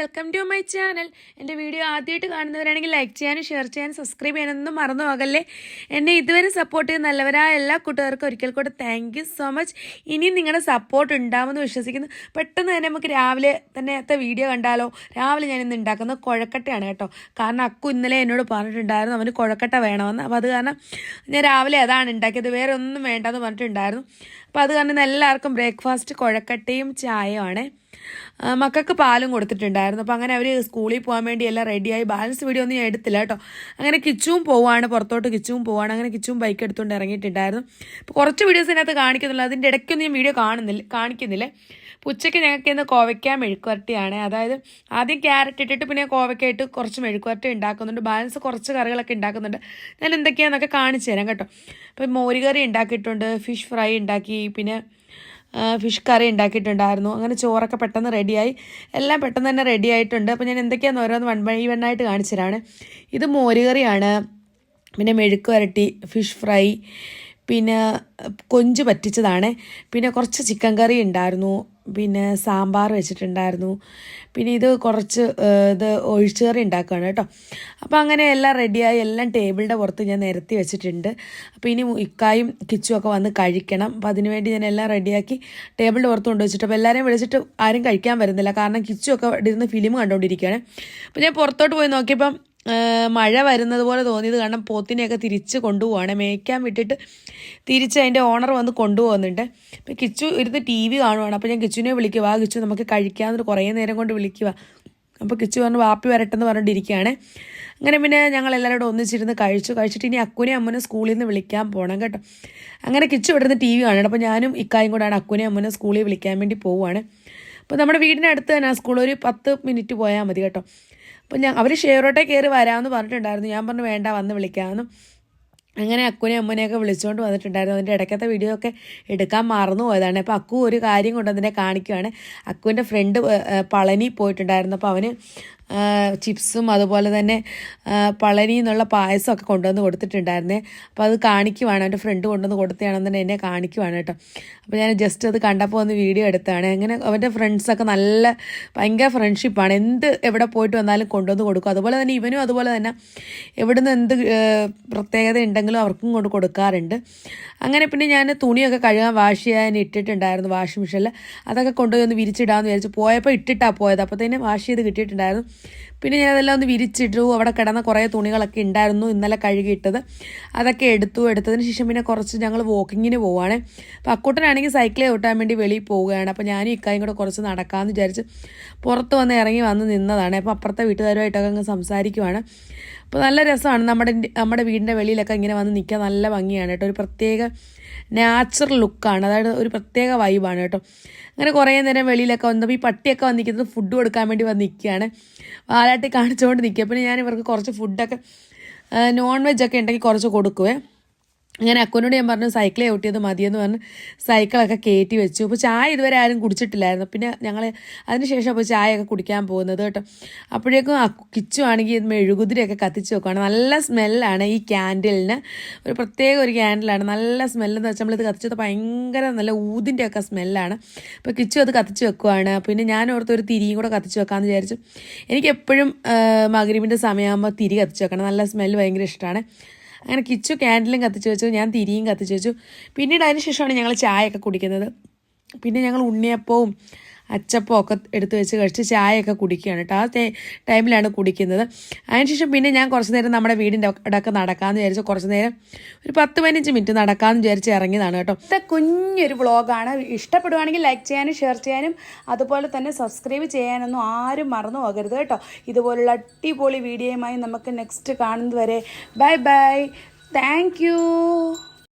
Welcome to my channel എന്റെ video ആദ്യമായിട്ട് കാണുന്നവരാണെങ്കിൽ ലൈക്ക് ചെയ്യാനും ഷെയർ ചെയ്യാനും സബ്സ്ക്രൈബ് ചെയ്യാനൊന്നും മറന്നു പോകല്ലേ. എന്നെ ഇതുവരെ സപ്പോർട്ട് ചെയ്ത് നല്ലവരായ എല്ലാ കൂട്ടുകാർക്കും ഒരിക്കൽ കൂടെ താങ്ക് യു സോ മച്ച് ഇനിയും നിങ്ങളുടെ സപ്പോർട്ട് ഉണ്ടാവുമെന്ന് വിശ്വസിക്കുന്നു. പെട്ടെന്ന് തന്നെ നമുക്ക് രാവിലെ തന്നെത്തെ വീഡിയോ കണ്ടാലോ? രാവിലെ ഞാൻ ഇന്ന് ഉണ്ടാക്കുന്നത് കുഴക്കട്ടയാണ് കേട്ടോ. കാരണം അക്കു ഇന്നലെ എന്നോട് പറഞ്ഞിട്ടുണ്ടായിരുന്നു അവന് കുഴക്കട്ട വേണമെന്ന്. അപ്പോൾ അത് കാരണം ഞാൻ രാവിലെ അതാണ് ഉണ്ടാക്കിയത്. വേറെ ഒന്നും വേണ്ടെന്ന് പറഞ്ഞിട്ടുണ്ടായിരുന്നു. അപ്പോൾ അത് കാരണം എല്ലാവർക്കും ബ്രേക്ക്ഫാസ്റ്റ് കുഴക്കട്ടയും ചായയും ആ, മക്കൾക്ക് പാലും കൊടുത്തിട്ടുണ്ടായിരുന്നു. അപ്പോൾ അങ്ങനെ അവർ സ്കൂളിൽ പോകാൻ വേണ്ടി എല്ലാം റെഡിയായി ബാലൻസ് വീഡിയോ ഒന്നും ഞാൻ എടുത്തില്ല കേട്ടോ. അങ്ങനെ കിച്ചുവും പോവാണ് പുറത്തോട്ട് കിച്ചുവും പോവാണ്. അങ്ങനെ കിച്ചുവും ബൈക്ക് എടുത്തുകൊണ്ട് ഇറങ്ങിയിട്ടുണ്ടായിരുന്നു. അപ്പോൾ കുറച്ച് വീഡിയോസ് ഇതിനകത്ത് കാണിക്കുന്നുള്ളൂ. അതിന്റെ ഇടയ്ക്കൊന്നും ഞാൻ വീഡിയോ കാണുന്നില്ല കാണിക്കുന്നില്ല. ഉച്ചയ്ക്ക് ഞങ്ങൾക്ക് ഇന്ന് കോവയ്ക്ക മെഴുക്കുവരട്ടിയാണ്. അതായത് ആദ്യം ക്യാരറ്റ് ഇട്ടിട്ട് പിന്നെ കോവയ്ക്ക ഇട്ട് കുറച്ച് മെഴുക്കുവരട്ടി ഉണ്ടാക്കുന്നുണ്ട്. ബാലൻസ് കുറച്ച് കറികളൊക്കെ ഉണ്ടാക്കുന്നുണ്ട്. ഞാൻ എന്തൊക്കെയാണെന്നൊക്കെ കാണിച്ചു തരാം കേട്ടോ. അപ്പോൾ മോരുകറി ഉണ്ടാക്കിയിട്ടുണ്ട് ഫിഷ് ഫ്രൈ ഉണ്ടാക്കി പിന്നെ ഫിഷ് കറി ഉണ്ടാക്കിയിട്ടുണ്ടായിരുന്നു. അങ്ങനെ ചോറൊക്കെ പെട്ടെന്ന് റെഡിയായി എല്ലാം പെട്ടെന്ന് തന്നെ റെഡി ആയിട്ടുണ്ട്. അപ്പോൾ ഞാൻ എന്തൊക്കെയാണെന്ന് ഓരോന്ന് വൺ ബൈ വൺ ആയിട്ട് കാണിച്ചു തരാണ്. ഇത് മോരുകറിയാണ്. പിന്നെ മെഴുക്ക് വരട്ടി ഫിഷ് ഫ്രൈ പിന്നെ കൊഞ്ച് പറ്റിച്ചതാണ്. പിന്നെ കുറച്ച് ചിക്കൻ കറി ഉണ്ടായിരുന്നു. പിന്നെ സാമ്പാർ വെച്ചിട്ടുണ്ടായിരുന്നു. പിന്നെ ഇത് കുറച്ച് ഇത് ഒഴിച്ചു കറി ഉണ്ടാക്കുകയാണ് കേട്ടോ. അപ്പോൾ അങ്ങനെ എല്ലാം റെഡിയായി. എല്ലാം ടേബിളിന്റെ പുറത്ത് ഞാൻ നിരത്തി വെച്ചിട്ടുണ്ട്. അപ്പോൾ ഇനി ഇക്കായും കിച്ചും ഒക്കെ വന്ന് കഴിക്കണം. അപ്പോൾ അതിനുവേണ്ടി ഞാൻ എല്ലാം റെഡിയാക്കി ടേബിളിന്റെ പുറത്ത് കൊണ്ടുവച്ചിട്ട് അപ്പോൾ എല്ലാവരെയും വിളിച്ചിട്ട് ആരും കഴിക്കാൻ വരുന്നില്ല. കാരണം കിച്ചും ഒക്കെ ഇരുന്ന് ഫിലിം കണ്ടുകൊണ്ടിരിക്കുകയാണ്. അപ്പോൾ ഞാൻ പുറത്തോട്ട് പോയി നോക്കിയപ്പം മഴ വരുന്നത് പോലെ തോന്നിയത് കാരണം പോത്തിനെയൊക്കെ തിരിച്ച് കൊണ്ടുപോവാണ്. മേയ്ക്കാൻ വിട്ടിട്ട് തിരിച്ച് അതിന്റെ ഓണർ വന്ന് കൊണ്ടുപോകുന്നുണ്ട്. അപ്പോൾ കിച്ചു ഇരുന്ന് ടി വി കാണുവാണ്. അപ്പോൾ ഞാൻ കിച്ചുവിനെ വിളിക്കുക ആ കിച്ചു നമുക്ക് കഴിക്കാമെന്നൊരു കുറേ നേരം കൊണ്ട് വിളിക്കുക അപ്പോൾ കിച്ചു പറഞ്ഞു വാപ്പി വരട്ടെന്ന് പറഞ്ഞിട്ടിരിക്കുകയാണ്. അങ്ങനെ പിന്നെ ഞങ്ങൾ എല്ലാവരോടും ഒന്നിച്ചിരുന്ന് കഴിച്ചു. കഴിച്ചിട്ട് ഇനി അക്കുനെ അമ്മനെ സ്കൂളിൽ നിന്ന് വിളിക്കാൻ പോകണം കേട്ടോ. അങ്ങനെ കിച്ചു ഇവിടുന്ന് ടി വി കാണണം അപ്പോൾ ഞാനും ഇക്കായും കൂടാണ് അക്കുനെ അമ്മനെ സ്കൂളിൽ വിളിക്കാൻ വേണ്ടി പോവുകയാണ് അപ്പോൾ നമ്മുടെ വീടിനടുത്ത് തന്നെ സ്കൂൾ ഒരു പത്ത് മിനിറ്റ് പോയാൽ മതി കേട്ടോ. അപ്പോൾ ഞാൻ അവർ ഷെയറോട്ടെ കയറി വരാമെന്ന് പറഞ്ഞിട്ടുണ്ടായിരുന്നു. ഞാൻ പറഞ്ഞു വേണ്ട വന്ന് വിളിക്കാമെന്നും അങ്ങനെ അക്കുനെ അമ്മനെയൊക്കെ വിളിച്ചുകൊണ്ട് വന്നിട്ടുണ്ടായിരുന്നു. അതിന്റെ ഇടയ്ക്കത്തെ വീഡിയോ ഒക്കെ എടുക്കാൻ മറന്നു പോയതാണ്. അപ്പോൾ അക്കു ഒരു കാര്യം കൊണ്ട് കാണിക്കുകയാണ് അക്കുവിന്റെ ഫ്രണ്ട് പളനി പോയിട്ടുണ്ടായിരുന്നു. അപ്പോൾ അവന് ചിപ്സും അതുപോലെ തന്നെ ആ, പളനി എന്നുള്ള പായസമൊക്കെ കൊണ്ടുവന്ന് കൊടുത്തിട്ടുണ്ടായിരുന്നേ. അപ്പോൾ അത് കാണിക്കുവാണ്. എന്റെ ഫ്രണ്ട് കൊണ്ടുവന്ന് കൊടുത്തതാണെന്ന് തന്നെ എന്നെ കാണിക്കുവാണ് കേട്ടോ. അപ്പോൾ ഞാൻ ജസ്റ്റ് അത് കണ്ടപ്പോൾ ഒന്ന് വീഡിയോ എടുത്താണ് അങ്ങനെ അവന്റെ ഫ്രണ്ട്സൊക്കെ നല്ല ഭയങ്കര ഫ്രണ്ട്ഷിപ്പാണ് എന്ത് എവിടെ പോയിട്ട് വന്നാലും കൊണ്ടുവന്ന് കൊടുക്കും. അതുപോലെ തന്നെ ഇവനും അതുപോലെ തന്നെ എവിടുന്ന് എന്ത് പ്രത്യേകത ഉണ്ടെങ്കിലും അവർക്കും കൊണ്ട് കൊടുക്കാറുണ്ട്. അങ്ങനെ പിന്നെ ഞാൻ തുണിയൊക്കെ കഴുകാൻ വാഷ് ചെയ്യാൻ ഇട്ടിട്ടുണ്ടായിരുന്നു വാഷിംഗ് മെഷീനിൽ അതൊക്കെ കൊണ്ടുപോയി ഒന്ന് വിരിച്ചിടാമെന്ന് വിചാരിച്ചു പോയപ്പോൾ ഇട്ടിട്ടാണ് പോയത്. തന്നെ വാഷ് ചെയ്ത് കിട്ടിയിട്ടുണ്ടായിരുന്നു. പിന്നെ ഞാൻ അതെല്ലാം ഒന്ന് വിരിച്ചിട്ടു. അവിടെ കിടന്ന കുറേ തുണികളൊക്കെ ഉണ്ടായിരുന്നു ഇന്നലെ കഴുകിയിട്ടത്. അതൊക്കെ എടുത്തു. എടുത്തതിന് ശേഷം പിന്നെ കുറച്ച് ഞങ്ങൾ വാക്കിങ്ങിന് പോവുകയാണ് അപ്പോൾ അക്കൂട്ടനാണെങ്കിൽ സൈക്കിളിൽ ഓട്ടാൻ വേണ്ടി വെളിയിൽ പോവുകയാണ്. അപ്പോൾ ഞാനും ഇക്കായും കൂടെ കുറച്ച് നടക്കാമെന്ന് വിചാരിച്ച് പുറത്ത് വന്ന് ഇറങ്ങി വന്ന് നിന്നതാണ്. അപ്പോൾ അപ്പുറത്തെ വീട്ടുകാരുമായിട്ടൊക്കെ അങ്ങ് സംസാരിക്കുവാണ്. അപ്പോൾ നല്ല രസമാണ് നമ്മുടെ നമ്മുടെ വീടിന്റെ വെളിയിലൊക്കെ ഇങ്ങനെ വന്ന് നിൽക്കാൻ നല്ല ഭംഗിയാണ് കേട്ടോ. ഒരു പ്രത്യേക നാച്ചുറൽ ലുക്കാണ് അതായത് ഒരു പ്രത്യേക വൈബാണ് കേട്ടോ. അങ്ങനെ കുറേ നേരം വെളിയിലൊക്കെ വന്നപ്പോൾ ഈ പട്ടിയൊക്കെ വന്നിരിക്കുന്നത് ഫുഡ് കൊടുക്കാൻ വേണ്ടി വന്ന് നിൽക്കുകയാണ്. വാലാട്ടി കാണിച്ചുകൊണ്ട് നിൽക്കുക. പിന്നെ ഞാൻ ഇവർക്ക് കുറച്ച് ഫുഡൊക്കെ നോൺ വെജ് ഒക്കെ ഉണ്ടെങ്കിൽ കുറച്ച് കൊടുക്കുവേ. അങ്ങനെ അക്കോനോട് ഞാൻ പറഞ്ഞു സൈക്കിൾ ഔട്ട് ചെയ്ത് മതിയെന്ന് പറഞ്ഞ്. സൈക്കിളൊക്കെ കയറ്റി വെച്ചു. അപ്പോൾ ചായ ഇതുവരെ ആരും കുടിച്ചിട്ടില്ലായിരുന്നു. പിന്നെ ഞങ്ങൾ അതിനുശേഷം അപ്പോൾ ചായയൊക്കെ കുടിക്കാൻ പോകുന്നത് കേട്ടോ. അപ്പോഴേക്കും കിച്ചു ആണെങ്കിൽ മെഴുകുതിരിയൊക്കെ കത്തിച്ച് വെക്കുകയാണ് നല്ല സ്മെല്ലാണ് ഈ ക്യാൻഡിലിന്. ഒരു പ്രത്യേക ഒരു ക്യാൻഡിലാണ്. നല്ല സ്മെല്ലെന്ന് വെച്ചാൽ നമ്മളിത് കത്തിച്ചത് ഭയങ്കര നല്ല ഊതിന്റെ ഒക്കെ സ്മെല്ലാണ്. അപ്പോൾ കിച്ചു അത് കത്തിച്ച് വെക്കുവാണ്. പിന്നെ ഞാൻ ഓർത്ത് ഒരു തിരിയും കൂടെ കത്തിച്ച് വെക്കാമെന്ന് വിചാരിച്ചു. എനിക്ക് എപ്പോഴും മകരീബിന്റെ സമയമാകുമ്പോൾ തിരി കത്തിച്ച് വെക്കണം. നല്ല സ്മെല്ല് ഭയങ്കര ഇഷ്ടമാണ് അങ്ങനെ കിച്ചു ക്യാൻഡിലും കത്തിച്ച് വെച്ചു ഞാൻ തിരിയും കത്തിച്ച് വെച്ചു. പിന്നീട് അതിന് ശേഷമാണ് ഞങ്ങൾ ചായയൊക്കെ കുടിക്കുന്നത്. പിന്നെ ഞങ്ങൾ ഉണ്ണിയപ്പവും അച്ചപ്പവും ഒക്കെ എടുത്ത് വെച്ച് കഴിച്ച് ചായയൊക്കെ കുടിക്കുകയാണ് കേട്ടോ. ആ ടൈമിലാണ് കുടിക്കുന്നത്. അതിനുശേഷം പിന്നെ ഞാൻ കുറച്ച് നേരം നമ്മുടെ വീടിന്റെ അവിടെയൊക്കെ നടക്കാമെന്ന് വിചാരിച്ച് കുറച്ച് നേരം ഒരു പത്ത് പതിനഞ്ച് മിനിറ്റ് നടക്കാമെന്ന് വിചാരിച്ച് ഇറങ്ങിയതാണ് കേട്ടോ. ഇത് കുഞ്ഞൊരു വ്ളോഗാണ്. ഇഷ്ടപ്പെടുവാണെങ്കിൽ ലൈക്ക് ചെയ്യാനും ഷെയർ ചെയ്യാനും അതുപോലെ തന്നെ സബ്സ്ക്രൈബ് ചെയ്യാനൊന്നും ആരും മറന്നു പോകരുത് കേട്ടോ. ഇതുപോലുള്ള അടിപൊളി വീഡിയോയുമായി നമുക്ക് നെക്സ്റ്റ് കാണുന്നത് വരെ ബൈ ബൈ. താങ്ക്